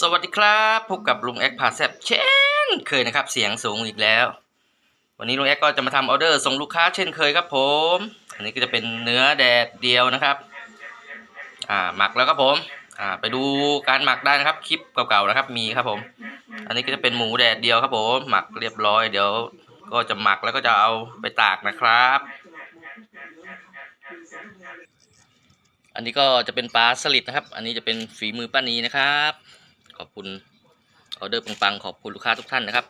สวัสดีครับพบกับลุงแอคพาแซบเช่นเคยนะครับ เสียงสูงอีกแล้ว วันนี้ลุงแอคก็จะมาทำออเดอร์ส่งลูกค้าเช่นเคยครับผม อันนี้ก็จะเป็นเนื้อแดดเดียวนะครับ อ่าหมักแล้วครับผม อ่าไปดูการหมักได้นะครับคลิปเก่าๆนะครับมีครับผม อันนี้ก็จะเป็นหมูแดดเดียวครับผม หมักเรียบร้อยเดี๋ยว ก็จะหมักแล้วก็จะเอาไปตากนะครับ อันนี้ก็จะเป็นปลาสลิดนะครับ อันนี้จะเป็นฝีมือป้านีนะครับ ขอบคุณออเดอร์ปังๆขอบคุณลูกค้าทุกท่านนะครับ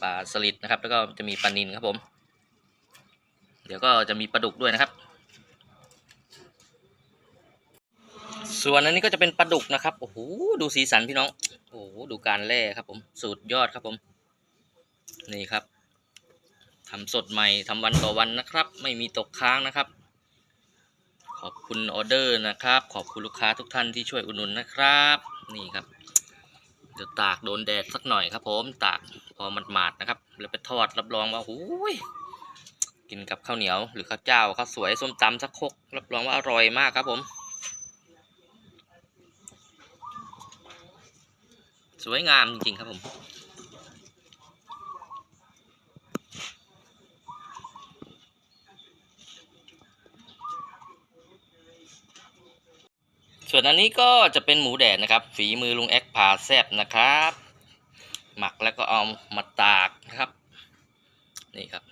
ปลาสลิดนะครับ แล้วก็จะมีปลานินครับผม เดี๋ยวก็จะมีปลาดุกด้วยนะครับ ส่วนอันนี้ก็จะเป็นปลาดุกนะครับโอ้โหดูสีสันพี่น้องโอ้โหดูการแล่ครับผมสูตรยอดครับผม นี่ครับทำสดใหม่ทำวันต่อวันนะครับ ไม่มีตกค้างนะครับ ขอบคุณออเดอร์นะครับ ขอบคุณลูกค้าทุกท่านที่ช่วยอุดหนุนนะครับ นี่ครับ จะตากโดนแดดสักหน่อยครับผมตากพอมันหมาดนะครับแล้วไปทอดรับรองว่าหูยกินกับข้าวเหนียวหรือข้าวเจ้าข้าวสวยส้มตำสักคกรับรองว่าอร่อยมากครับผม สวยงามจริงๆครับผม ส่วนอันนี้ก็จะเป็นหมูแดดนะครับ ฝีมือลุงแอคผ่าแซบนะครับ หมักแล้วก็เอามาตากนะครับ นี่ครับ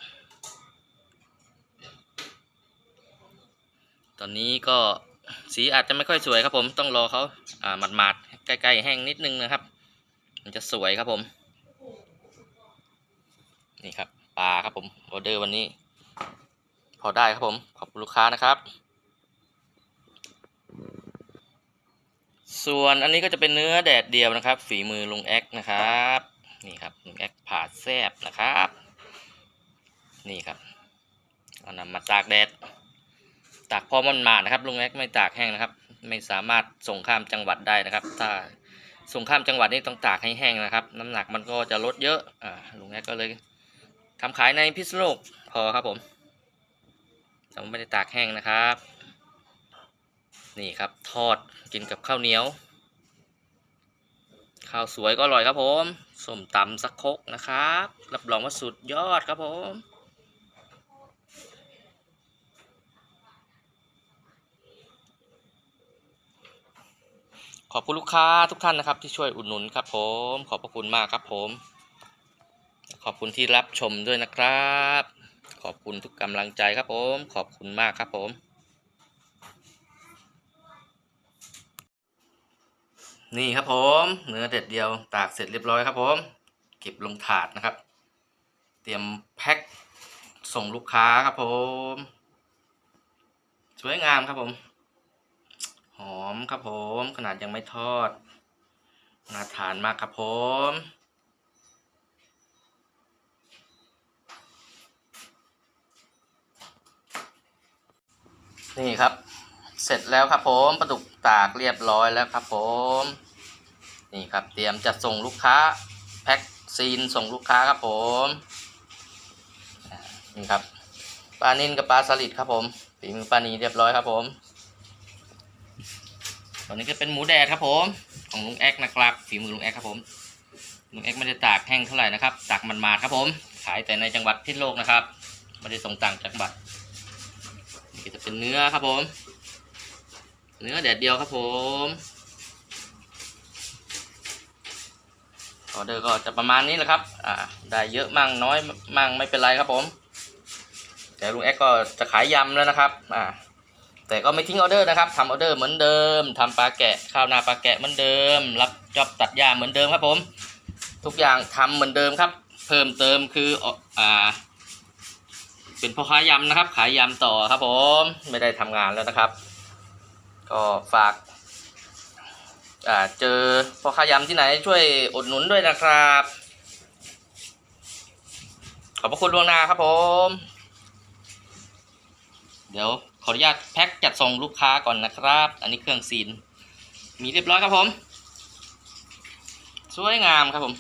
ตอนนี้ก็สีอาจจะไม่ค่อยสวยครับผมต้องรอเขาอ่าหมาดๆใกล้ๆแห้งนิดนึงนะครับ มันจะสวยครับผม นี่ครับปลาครับผมออเดอร์วันนี้ พอได้ครับผม ขอบคุณลูกค้านะครับ ส่วนอันนี้ก็จะเป็นเนื้อแดดเดียวนะครับ ฝีมือลุงแอคนะครับนี่ครับลุงแอคผ่าแซบนะครับ นี่ครับเอานำมาตากแดดตากพอมันหมาดนะครับลุงแอคไม่ตากแห้งนะครับ ไม่สามารถส่งข้ามจังหวัดได้นะครับ ถ้าส่งข้ามจังหวัดนี่ต้องตากให้แห้งนะครับ น้ำหนักมันก็จะลดเยอะอ่าลุงแอคก็เลยทำขายในพิษโลกพอครับผมเราไม่ได้ตากแห้งนะครับ นี่ครับ ทอดกินกับข้าวเหนียว ข้าวสวยก็อร่อยครับผมส้มตำสักคกนะครับ รับรองว่าสุดยอดครับผมขอบคุณลูกค้าทุกท่านนะครับที่ช่วยอุดหนุนครับผม ขอบพระคุณมากครับผม ขอบคุณที่รับชมด้วยนะครับ ขอบคุณทุกกำลังใจครับผม ขอบคุณมากครับผม นี่ครับผมเนื้อเด็ดเดียวตากเสร็จเรียบร้อยครับผม เก็บลงถาดนะครับ เตรียมแพ็คส่งลูกค้าครับผม สวยงามครับผม หอมครับผม ขนาดยังไม่ทอดน่าทานมากครับผมนี่ครับ เสร็จแล้วครับผมปลาดุกตากเรียบร้อยแล้วครับผมนี่ครับเตรียมจะส่งลูกค้าแพ็คซีนส่งลูกค้าครับผมนี่ครับปลานิ่นกับปลาสลิดครับผมฝีมือปลานีเรียบร้อยครับผมตัวนี้ก็เป็นหมูแดดครับผม ของลุงแอ๊กนะครับฝีมือลุงแอ๊กครับผมลุงแอ๊กไม่ได้ตากแห้งเท่าไหร่นะครับตากมันมาครับผม ขายแต่ในจังหวัดพิษโลกนะครับไม่ได้ส่งต่างจังหวัดนี่จะเป็นเนื้อครับผม เนื้อแดดเดียวครับผม ออเดอร์ก็จะประมาณนี้แหละครับ อ่า ได้เยอะมั่งน้อยมั่งไม่เป็นไรครับผม แต่ลุงแอ็กก็จะขายยำแล้วนะครับ อ่า แต่ก็ไม่ทิ้งออเดอร์นะครับทำออเดอร์เหมือนเดิมทำปลาแกะข้าวนาปลาแกะเหมือนเดิม รับจอบตัดหญ้าเหมือนเดิมครับผม ทุกอย่างทำเหมือนเดิมครับ เพิ่มเติมคือ อ่าเป็นพ่อค้ายำนะครับ ขายยำต่อครับผม ไม่ได้ทำงานแล้วนะครับ ก็ฝากเจอพ่อค้ายำที่ไหนช่วยอุดหนุนด้วยนะครับ ขอบพระคุณล่วงหน้าครับผม เดี๋ยวขออนุญาตแพ็คจัดส่งลูกค้าก่อนนะครับ อันนี้เครื่องซีน มีเรียบร้อยครับผม สวยงามครับผม